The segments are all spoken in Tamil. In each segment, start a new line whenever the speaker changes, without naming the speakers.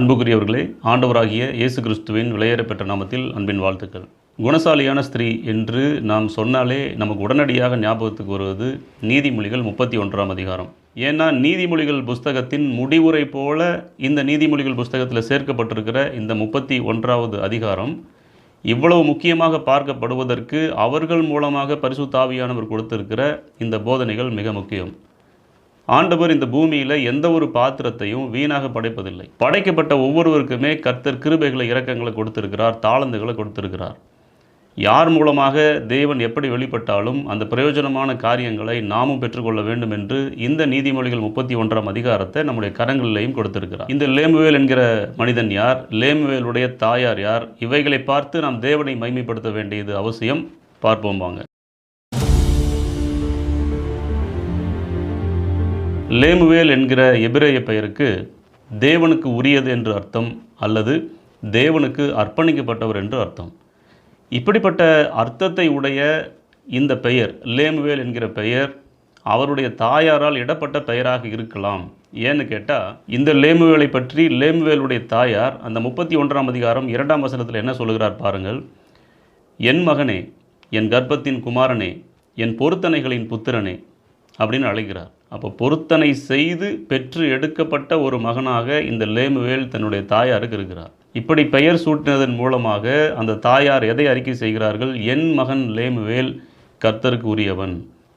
அன்புக்குரியவர்களே ஆண்டவராகிய இயேசு கிறிஸ்துவின் விலையேறப்பெற்ற நாமத்தில் அன்பின் வாழ்த்துக்கள். குணசாலியான ஸ்திரீ என்று நாம் சொன்னாலே நமக்கு உடனடியாக ஞாபகத்துக்கு வருவது நீதிமொழிகள் முப்பத்தி ஒன்றாம் அதிகாரம். ஏன்னா நீதிமொழிகள் புஸ்தகத்தின் முடிவுரை போல இந்த நீதிமொழிகள் புஸ்தகத்தில் சேர்க்கப்பட்டிருக்கிற இந்த முப்பத்தி ஒன்றாவது அதிகாரம் இவ்வளவு முக்கியமாக பார்க்கப்படுவதற்கு அவர்கள் மூலமாக பரிசுத்தாவியானவர் கொடுத்திருக்கிற இந்த போதனைகள் மிக முக்கியம். ஆண்டவர் இந்த பூமியில் எந்த ஒரு பாத்திரத்தையும் வீணாக படைப்பதில்லை. படைக்கப்பட்ட ஒவ்வொருவருக்குமே கர்த்தர் கிருபைகளை இரக்கங்களை கொடுத்திருக்கிறார் தாளந்துகளை கொடுத்திருக்கிறார். யார் மூலமாக தேவன் எப்படி வெளிப்பட்டாலும் அந்த பிரயோஜனமான காரியங்களை நாமும் பெற்றுக்கொள்ள வேண்டும் என்று இந்த நீதிமொழிகள் முப்பத்தி ஒன்றாம் அதிகாரத்தை நம்முடைய கரங்களிலேயும் கொடுத்திருக்கிறார். இந்த லேமுவேல் என்கிற மனிதன் யார்? லேமுவேலுடைய தாயார் யார்? இவைகளை பார்த்து நாம் தேவனை மைமைப்படுத்த வேண்டியது அவசியம். பார்ப்போம் வாங்க. லேமுவேல் என்கிற எபிரேய பெயருக்கு தேவனுக்கு உரியது என்று அர்த்தம் அல்லது தேவனுக்கு அர்ப்பணிக்கப்பட்டவர் என்று அர்த்தம். இப்படிப்பட்ட அர்த்தத்தை உடைய இந்த பெயர் லேமுவேல் என்கிற பெயர் அவருடைய தாயாரால் இடப்பட்ட பெயராக இருக்கலாம். ஏன்னு கேட்டால் இந்த லேமுவேலை பற்றி லேமுவேலுடைய தாயார் அந்த முப்பத்தி ஒன்றாம் அதிகாரம் இரண்டாம் வசனத்தில் என்ன சொல்கிறார் பாருங்கள். என் மகனே என் கர்ப்பத்தின் குமாரனே என் பொருத்தனைகளின் புத்திரனே அப்படின்னு அழைக்கிறார். அப்போ பொருத்தனை செய்து பெற்று எடுக்கப்பட்ட ஒரு மகனாக இந்த லேமுவேல் தன்னுடைய தாயாருக்கு இருக்கிறார். இப்படி பெயர் சூட்டினதன் மூலமாக அந்த தாயார் எதை அறிக்கை செய்கிறார்கள்? என் மகன் லேமுவேல் கர்த்தருக்கு உரியவன்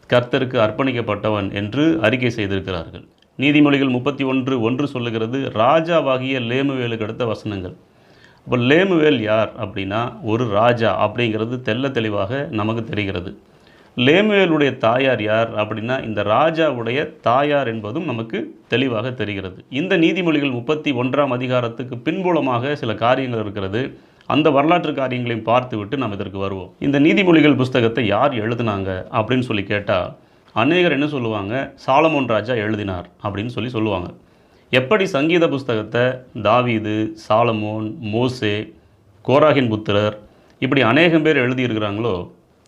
கர்த்தருக்கு அர்ப்பணிக்கப்பட்டவன் என்று அறிக்கை செய்திருக்கிறார்கள். நீதிமொழிகள் முப்பத்தி ஒன்று ஒன்று சொல்லுகிறது ராஜாவாகிய லேமுவேலுக்கு அடுத்த வசனங்கள். அப்போ லேமுவேல் யார் அப்படின்னா ஒரு ராஜா அப்படிங்கிறது தெள்ள தெளிவாக நமக்கு தெரிகிறது. லேமுவேலுடைய தாயார் யார் அப்படின்னா இந்த ராஜாவுடைய தாயார் என்பதும் நமக்கு தெளிவாக தெரிகிறது. இந்த நீதிமொழிகள் முப்பத்தி ஒன்றாம் அதிகாரத்துக்கு பின்புலமாக சில காரியங்கள் இருக்கிறது. அந்த வரலாற்று காரியங்களையும் பார்த்துவிட்டு நாம் இதற்கு வருவோம். இந்த நீதிமொழிகள் புஸ்தகத்தை யார் எழுதினாங்க அப்படின்னு சொல்லி கேட்டால் அநேகர் என்ன சொல்லுவாங்க? சாலமோன் ராஜா எழுதினார் அப்படின்னு சொல்லி சொல்லுவாங்க. எப்படி சங்கீத புஸ்தகத்தை தாவீது சாலமோன் மோசே கோராகின் புத்திரர் இப்படி அநேகம் பேர் எழுதியிருக்கிறாங்களோ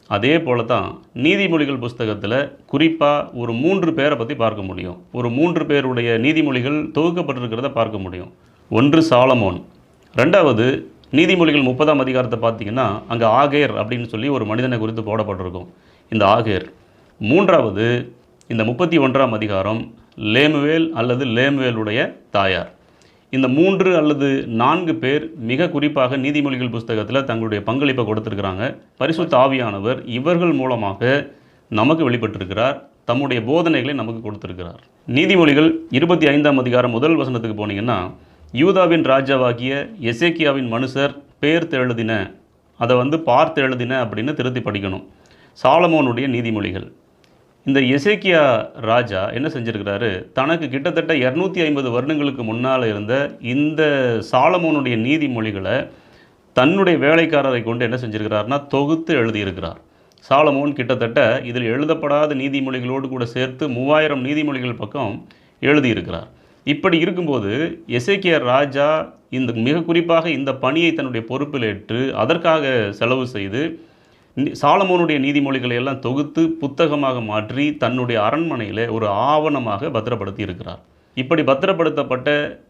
அதே போல தான் நீதிமொழிகள் புஸ்தகத்தில் குறிப்பாக ஒரு மூன்று பேரை பற்றி பார்க்க முடியும். ஒரு மூன்று பேருடைய நீதிமொழிகள் தொகுக்கப்பட்டிருக்கிறத பார்க்க முடியும். ஒன்று சாலமோன். ரெண்டாவது நீதிமொழிகள் முப்பதாம் அதிகாரத்தை பார்த்தீங்கன்னா அங்கே ஆகேர் அப்படின்னு சொல்லி ஒரு மனிதனை குறித்து போடப்பட்டிருக்கும். இந்த ஆகேர். மூன்றாவது இந்த முப்பத்தி ஒன்றாம் அதிகாரம் லேமுவேல் அல்லது லேமுவேலுடைய தாயார். இந்த மூன்று அல்லது நான்கு பேர் மிக குறிப்பாக நீதிமொழிகள் புஸ்தகத்தில் தங்களுடைய பங்களிப்பை கொடுத்திருக்கிறாங்க. பரிசுத்த ஆவியானவர் இவர்கள் மூலமாக நமக்கு வெளிப்பட்டிருக்கிறார். தம்முடைய போதனைகளை நமக்கு கொடுத்துருக்கிறார். நீதிமொழிகள் இருபத்தி ஐந்தாம் அதிகாரம் முதல் வசனத்துக்கு போனீங்கன்னா யூதாவின் ராஜாவாகிய எசேக்கியாவின் மனுஷர் பேர்த்து எழுதின அதை வந்து பார்த்து எழுதின அப்படின்னு திருத்தி படிக்கணும். சாலமோனுடைய நீதிமொழிகள். இந்த எசேக்கியா ராஜா என்ன செஞ்சுருக்கிறாரு? தனக்கு கிட்டத்தட்ட இரநூத்தி ஐம்பது வருடங்களுக்கு முன்னால் இருந்த இந்த சாலமோனுடைய நீதிமொழிகளை தன்னுடைய வேலைக்காரரை கொண்டு என்ன செஞ்சுருக்கிறார்னா தொகுத்து எழுதியிருக்கிறார். சாலமோன் கிட்டத்தட்ட இதில் எழுதப்படாத நீதிமொழிகளோடு கூட சேர்த்து மூவாயிரம் நீதிமொழிகள் பக்கம் எழுதியிருக்கிறார். இப்படி இருக்கும்போது எசேக்கியா ராஜா இந்த மிக குறிப்பாக இந்த பணியை தன்னுடைய பொறுப்பில் ஏற்று அதற்காக செலவு செய்து சாலமோனுடைய நீதிமொழிகளை எல்லாம் தொகுத்து புத்தகமாக மாற்றி தன்னுடைய அரண்மனையில் ஒரு ஆவணமாக பத்திரப்படுத்தி இருக்கிறார். இப்படி பத்திரப்படுத்தப்பட்ட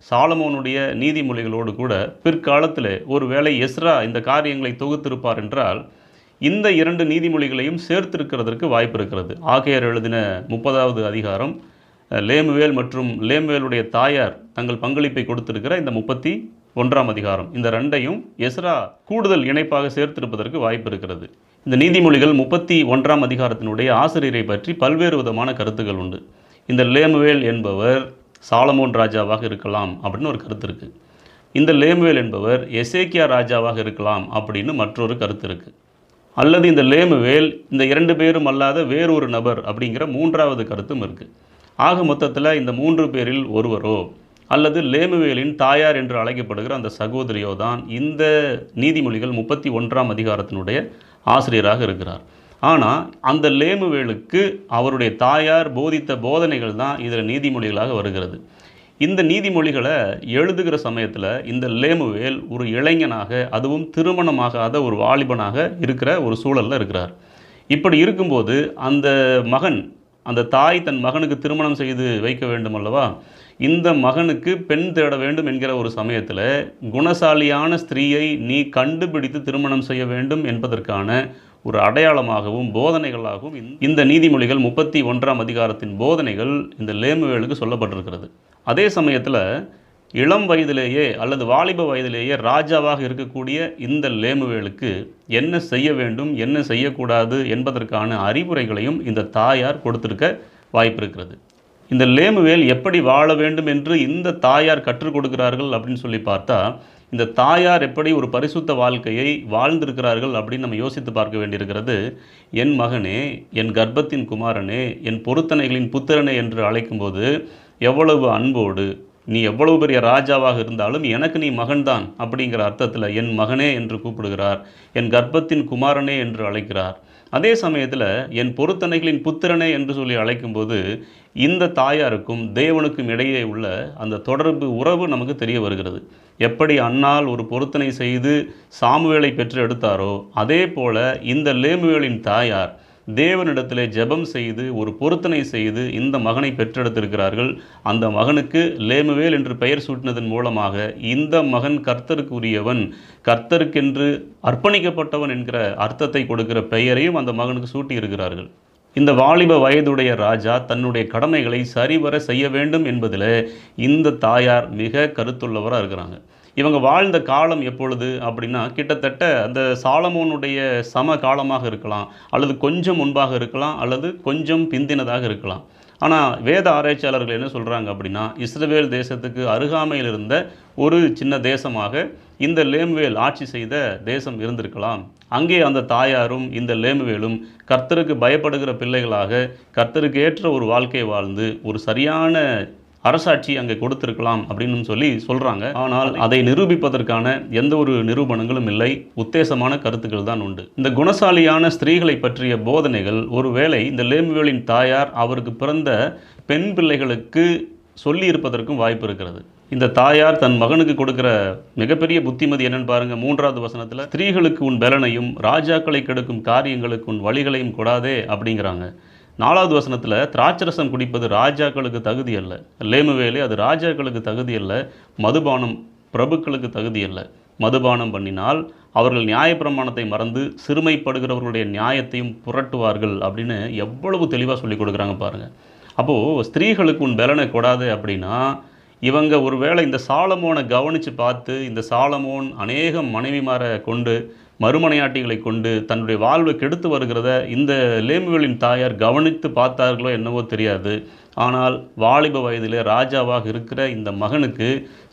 சாலமோனுடைய நீதிமொழிகளோடு கூட பிற்காலத்தில் ஒருவேளை எஸ்ரா இந்த காரியங்களை தொகுத்திருப்பார் என்றால் இந்த இரண்டு நீதிமொழிகளையும் சேர்த்திருக்கிறதற்கு வாய்ப்பு இருக்கிறது. ஆகையர் எழுதின முப்பதாவது அதிகாரம் லேம்வேல் லேமுவேல் மற்றும் லேமுவேலுடைய தாயார் தங்கள் பங்களிப்பை கொடுத்திருக்கிற இந்த முப்பத்தி ஒன்றாம் அதிகாரம். இந்த ரெண்டையும் எஸ்ரா கூடுதல் இணைப்பாக சேர்த்திருப்பதற்கு வாய்ப்பு இருக்கிறது. இந்த நீதிமொழிகள் முப்பத்தி ஒன்றாம் அதிகாரத்தினுடைய ஆசிரியரை பற்றி பல்வேறு விதமான கருத்துக்கள் உண்டு. இந்த லேமுவேல் என்பவர் சாலமோன் ராஜாவாக இருக்கலாம் அப்படின்னு ஒரு கருத்து இருக்குது இந்த லேமுவேல் என்பவர் எசேக்கியா ராஜாவாக இருக்கலாம் அப்படின்னு மற்றொரு கருத்து இருக்குது அல்லது இந்த லேமுவேல் இந்த இரண்டு பேரும் அல்லாத வேறொரு நபர் அப்படிங்கிற மூன்றாவது கருத்தும் இருக்குது ஆக மொத்தத்தில் இந்த மூன்று பேரில் ஒருவரோ அல்லது லேமுவேலின் தாயார் என்று அழைக்கப்படுகிற அந்த சகோதரியோ தான் இந்த நீதிமொழிகள் முப்பத்தி ஒன்றாம் அதிகாரத்தினுடைய ஆசிரியராக இருக்கிறார். ஆனால் அந்த லேமுவேலுக்கு அவருடைய தாயார் போதித்த போதனைகள் தான் இதில் நீதிமொழிகளாக வருகிறது. இந்த நீதிமொழிகளை எழுதுகிற சமயத்தில் இந்த லேமுவேல் ஒரு இளைஞனாக அதுவும் திருமணமாகாத ஒரு வாலிபனாக இருக்கிற ஒரு சூழலில் இருக்கிறார். இப்படி இருக்கும்போது அந்த மகன் அந்த தாய் தன் மகனுக்கு திருமணம் செய்து வைக்க வேண்டும் அல்லவா இந்த மகனுக்கு பெண் தேட வேண்டும் என்கிற ஒரு சமயத்தில் குணசாலியான ஸ்திரீயை நீ கண்டுபிடித்து திருமணம் செய்ய வேண்டும் என்பதற்கான ஒரு அடையாளமாகவும் போதனைகளாகவும் இந்த- இந்த நீதிமொழிகள் முப்பத்தி ஒன்றாம் அதிகாரத்தின் போதனைகள் இந்த லேமுவேலுக்கு சொல்லப்பட்டிருக்கிறது. அதே சமயத்தில் இளம் வயதிலேயே அல்லது வாலிப வயதிலேயே ராஜாவாக இருக்கக்கூடிய இந்த லேமுவேலுக்கு என்ன செய்ய வேண்டும் என்ன செய்யக்கூடாது என்பதற்கான அறிவுரைகளையும் இந்த தாயார் கொடுத்திருக்க வாய்ப்பிருக்கிறது. இந்த லேமுவேல் எப்படி வாழ வேண்டும் என்று இந்த தாயார் கற்றுக் கொடுக்கிறார்கள் அப்படின்னு சொல்லி பார்த்தா இந்த தாயார் எப்படி ஒரு பரிசுத்த வாழ்க்கையை வாழ்ந்திருக்கிறார்கள் அப்படின்னு நம்ம யோசித்து பார்க்க வேண்டியிருக்கிறது. என் மகனே என் கர்ப்பத்தின் குமாரனே என் பொருத்தனைகளின் புத்திரனே என்று அழைக்கும்போது எவ்வளவு அன்போடு நீ எவ்வளவு பெரிய ராஜாவாக இருந்தாலும் எனக்கு நீ மகன்தான் அப்படிங்கிற அர்த்தத்தில் என் மகனே என்று கூப்பிடுகிறார் என் கர்ப்பத்தின் குமாரனே என்று அழைக்கிறார். அதே சமயத்தில் என் பொருத்தனைகளின் புத்திரனே என்று சொல்லி அழைக்கும்போது இந்த தாயாருக்கும் தேவனுக்கும் இடையே உள்ள அந்த தொடர்பு உறவு நமக்கு தெரிய வருகிறது. எப்படி அன்னால் ஒரு பொருத்தனை செய்து சாமுவேலை பெற்று எடுத்தாரோ அதே போல இந்த லேமுவேலின் தாயார் தேவனிடத்திலே ஜெபம் செய்து ஒரு பொருத்தனை செய்து இந்த மகனை பெற்றெடுத்திருக்கிறார்கள். அந்த மகனுக்கு லேமுவேல் என்று பெயர் சூட்டினதன் மூலமாக இந்த மகன் கர்த்தருக்கு உரியவன் கர்த்தருக்கென்று அர்ப்பணிக்கப்பட்டவன் என்கிற அர்த்தத்தை கொடுக்கிற பெயரையும் அந்த மகனுக்கு சூட்டியிருக்கிறார்கள். இந்த வாலிப வயதுடைய ராஜா தன்னுடைய கடமைகளை சரிவர செய்ய வேண்டும் என்பதில் இந்த தாயார் மிக கருத்துள்ளவராக இருக்கிறாங்க. இவங்க வாழ்ந்த காலம் எப்பொழுது அப்படின்னா கிட்டத்தட்ட அந்த சாலமோனுடைய சம காலமாக இருக்கலாம் அல்லது கொஞ்சம் முன்பாக இருக்கலாம் அல்லது கொஞ்சம் பிந்தினதாக இருக்கலாம். ஆனால் வேத ஆராய்ச்சியாளர்கள் என்ன சொல்கிறாங்க அப்படின்னா இஸ்ரேல் தேசத்துக்கு அருகாமையில் இருந்த ஒரு சின்ன தேசமாக இந்த லேம்வேல் ஆட்சி செய்த தேசம் இருந்திருக்கலாம். அங்கே அந்த தாயாரும் இந்த லேம்வேலும் கர்த்தருக்கு பயப்படுகிற பிள்ளைகளாக கர்த்தருக்கு ஏற்ற ஒரு வாழ்க்கையை வாழ்ந்து ஒரு சரியான அரசாட்சி அங்கே கொடுத்திருக்கலாம் அப்படின்னு சொல்லி சொல்கிறாங்க ஆனால் அதை நிரூபிப்பதற்கான எந்த ஒரு நிரூபணங்களும் இல்லை. உத்தேசமான கருத்துக்கள் தான் உண்டு. இந்த குணசாலியான ஸ்திரீகளை பற்றிய போதனைகள் ஒருவேளை இந்த லேம்வேலின் தாயார் அவருக்கு பிறந்த பெண் பிள்ளைகளுக்கு சொல்லி இருப்பதற்கும் வாய்ப்பு இருக்கிறது. இந்த தாயார் தன் மகனுக்கு கொடுக்கிற மிகப்பெரிய புத்திமதி என்னன்னு பாருங்க மூன்றாவது வசனத்தில் ஸ்திரீகளுக்கு உன் பலனையும் ராஜாக்களை கெடுக்கும் காரியங்களுக்கு உன் வழிகளையும் கொடாதே அப்படிங்கிறாங்க. நாலாவது வசனத்தில் திராட்சரசம் குடிப்பது ராஜாக்களுக்கு தகுதி அல்ல. லேமுவேலே அது ராஜாக்களுக்கு தகுதி அல்ல மதுபானம் பிரபுக்களுக்கு தகுதி அல்ல. மதுபானம் பண்ணினால் அவர்கள் நியாயப்பிரமாணத்தை மறந்து சிறுமைப்படுகிறவர்களுடைய நியாயத்தையும் புரட்டுவார்கள் அப்படின்னு எவ்வளவு தெளிவாக சொல்லி கொடுக்குறாங்க பாருங்கள் அப்போது ஸ்திரீகளுக்கு உன் பலனை கொடாது அப்படின்னா இவங்க ஒருவேளை இந்த சாலமோனை கவனித்து பார்த்து இந்த சாலமோன் அநேக மனைவிமாரை கொண்டு மறுமனையாட்டிகளை கொண்டு தன்னுடைய வாழ்வை கெடுத்து வருகிறத இந்த லேமுவேலின் தாயார் கவனித்து பார்த்தார்களோ என்னவோ தெரியாது. ஆனால் வாலிப வயதிலே ராஜாவாக இருக்கிற இந்த மகனுக்கு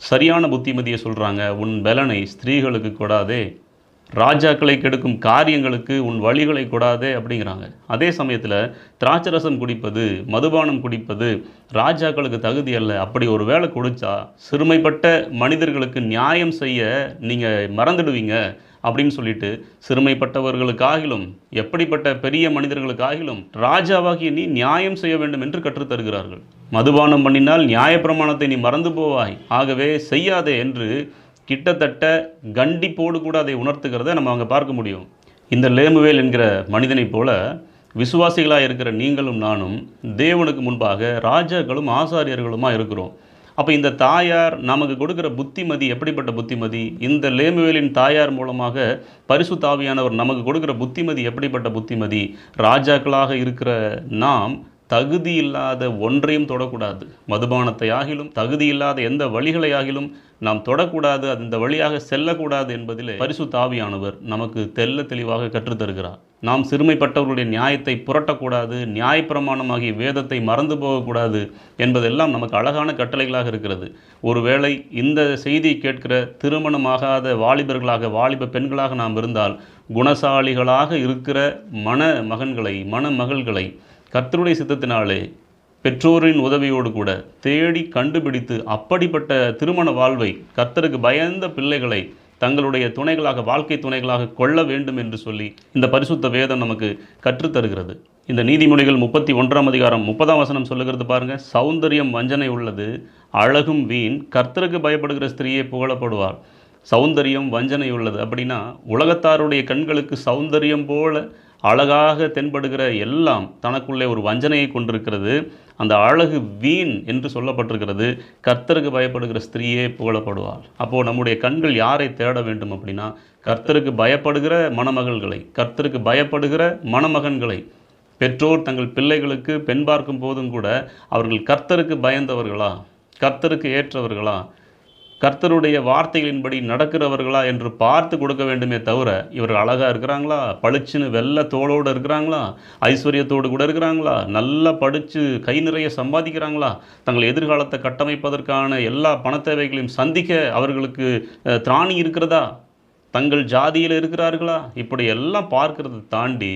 சரியான புத்திமதியை சொல்கிறாங்க உன் பலனை ஸ்திரீகளுக்கு கொடாதே. ராஜாக்களை கெடுக்கும் காரியங்களுக்கு உன் வழிகளை கொடாதே அப்படிங்கிறாங்க. அதே சமயத்தில் திராட்சரசம் குடிப்பது மதுபானம் குடிப்பது ராஜாக்களுக்கு தகுதி அல்ல. அப்படி ஒரு வேலை குடிச்சா சிறுமைப்பட்ட மனிதர்களுக்கு நியாயம் செய்ய நீங்கள் மறந்துடுவீங்க அப்படின்னு சொல்லிட்டு சிறுமைப்பட்டவர்களுக்காகிலும் எப்படிப்பட்ட பெரிய மனிதர்களுக்காகிலும் ராஜாவாகிய நீ நியாயம் செய்ய வேண்டும் என்று கற்றுத்தருகிறார்கள் மதுபானம் பண்ணினால் நியாயப்பிரமாணத்தை நீ மறந்து போவாய். ஆகவே செய்யாதே என்று கிட்டத்தட்ட கண்டிப்போடு கூட அதை உணர்த்துகிறத நம்ம அங்கே பார்க்க முடியும். இந்த லேமுவேல் என்கிற மனிதனைப் போல விசுவாசிகளாக இருக்கிற நீங்களும் நானும் தேவனுக்கு முன்பாக ராஜாக்களும் ஆசாரியர்களுமா இருக்கிறோம். அப்போ இந்த தாயார் நமக்கு கொடுக்குற புத்திமதி எப்படிப்பட்ட புத்திமதி? இந்த லேமுவேலின் தாயார் மூலமாக பரிசு தாவியானவர் நமக்கு கொடுக்குற புத்திமதி எப்படிப்பட்ட புத்திமதி? ராஜாக்களாக இருக்கிற நாம் தகுதி இல்லாத ஒன்றையும் தொடக்கூடாது. மதுபானத்தை ஆகிலும் தகுதி இல்லாத எந்த வழிகளை ஆகிலும் நாம் தொடக்கூடாது. அந்த வழியாக செல்லக்கூடாது என்பதிலே பரிசு தாவியானவர் நமக்கு தெல்ல தெளிவாக கற்றுத்தருகிறார். நாம் சிறுமைப்பட்டவர்களுடைய நியாயத்தை புரட்டக்கூடாது நியாயப்பிரமாணமாகிய வேதத்தை மறந்து போகக்கூடாது என்பதெல்லாம் நமக்கு அழகான கட்டளைகளாக இருக்கிறது. ஒருவேளை இந்த செய்தியை கேட்கிற திருமணமாகாத வாலிபர்களாக வாலிப பெண்களாக நாம் இருந்தால் குணசாலிகளாக இருக்கிற மன மகன்களை மணமகள்களை கர்த்தருடைய சித்தத்தினாலே பெற்றோரின் உதவியோடு கூட தேடி கண்டுபிடித்து அப்படிப்பட்ட திருமண வாழ்வை கர்த்தருக்கு பயந்த பிள்ளைகளை தங்களுடைய துணைகளாக வாழ்க்கை துணைகளாக கொள்ள வேண்டும் என்று சொல்லி இந்த பரிசுத்த வேதம் நமக்கு கற்றுத்தருகிறது. இந்த நீதிமொழிகள் முப்பத்தி ஒன்றாம் அதிகாரம் முப்பதாம் வசனம் சொல்லுகிறது பாருங்கள் சௌந்தரியம் வஞ்சனை உள்ளது அழகும் வீண் கர்த்தருக்கு பயப்படுகிற ஸ்திரீயே புகழப்படுவார். சௌந்தரியம் வஞ்சனை உள்ளது. அப்படின்னா உலகத்தாருடைய கண்களுக்கு சௌந்தரியம் போல அழகாக தென்படுகிற எல்லாம் தனக்குள்ளே ஒரு வஞ்சனையை கொண்டிருக்கிறது. அந்த அழகு வீண் என்று சொல்லப்பட்டிருக்கிறது. கர்த்தருக்கு பயப்படுகிற ஸ்திரீயே புகழப்படுவாள். அப்போது நம்முடைய கண்கள் யாரை தேட வேண்டும் அப்படின்னா கர்த்தருக்கு பயப்படுகிற மணமகள்களை கர்த்தருக்கு பயப்படுகிற மணமகன்களை பெற்றோர் தங்கள் பிள்ளைகளுக்கு பெண் பார்க்கும் போதும் கூட அவர்கள் கர்த்தருக்கு பயந்தவர்களா? கர்த்தருக்கு ஏற்றவர்களா? கர்த்தருடைய வார்த்தைகளின்படி நடக்கிறவர்களா என்று பார்த்து கொடுக்க வேண்டுமே தவிர இவர்கள் அழகாக இருக்கிறாங்களா? பளிச்சுன்னு வெள்ளை தோளோடு இருக்கிறாங்களா? ஐஸ்வர்யத்தோடு கூட இருக்கிறாங்களா? நல்லா படித்து கை நிறைய சம்பாதிக்கிறாங்களா? தங்கள் எதிர்காலத்தை கட்டமைப்பதற்கான எல்லா பணத்தேவைகளையும் சந்திக்க அவர்களுக்கு திராணி இருக்கிறதா? தங்கள் ஜாதியில் இருக்கிறார்களா? இப்படி எல்லாம் பார்க்கிறத தாண்டி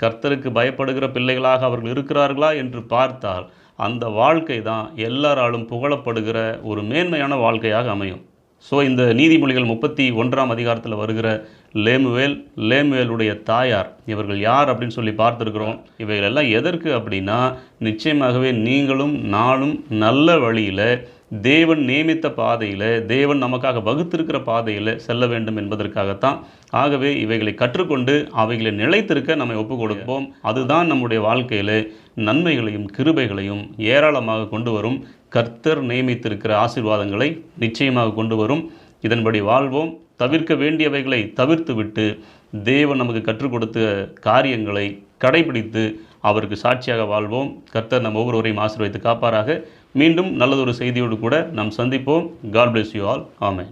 கர்த்தருக்கு பயப்படுகிற பிள்ளைகளாக அவர்கள் இருக்கிறார்களா என்று பார்த்தால் அந்த வாழ்க்கை தான் எல்லாராலும் புகழப்படுகிற ஒரு மேன்மையான வாழ்க்கையாக அமையும். ஸோ இந்த நீதிமொழிகள் முப்பத்தி ஒன்றாம் அதிகாரத்தில் வருகிற லேமுவேல் லேமுவேலுடைய தாயார் இவர்கள் யார் அப்படின்னு சொல்லி பார்த்துருக்குறோம். இவைகள் எல்லாம் எதற்கு அப்படின்னா நிச்சயமாகவே நீங்களும் நானும் நல்ல வழியில் தேவன் நியமித்த பாதையில் தேவன் நமக்காக வகுத்திருக்கிற பாதையில் செல்ல வேண்டும் என்பதற்காகத்தான். ஆகவே இவைகளை கற்றுக்கொண்டு அவைகளை நிலைத்திருக்க நம்மை ஒப்பு கொடுப்போம் அதுதான் நம்முடைய வாழ்க்கையில் நன்மைகளையும் கிருபைகளையும் ஏராளமாக கொண்டு வரும். கர்த்தர் நியமித்திருக்கிற ஆசீர்வாதங்களை நிச்சயமாக கொண்டு வரும். இதன்படி வாழ்வோம். தவிர்க்க வேண்டியவைகளை தவிர்த்துவிட்டு தேவன் நமக்கு கற்றுக் கொடுத்த காரியங்களை கடைபிடித்து அவருக்கு சாட்சியாக வாழ்வோம். கர்த்தர் நம் ஒவ்வொருவரையும் ஆசீர்வதித்து காப்பாராக. மீண்டும் நல்லதொரு செய்தியோடு கூட நாம் சந்திப்போம். காட் bless யூ ஆல் ஆமே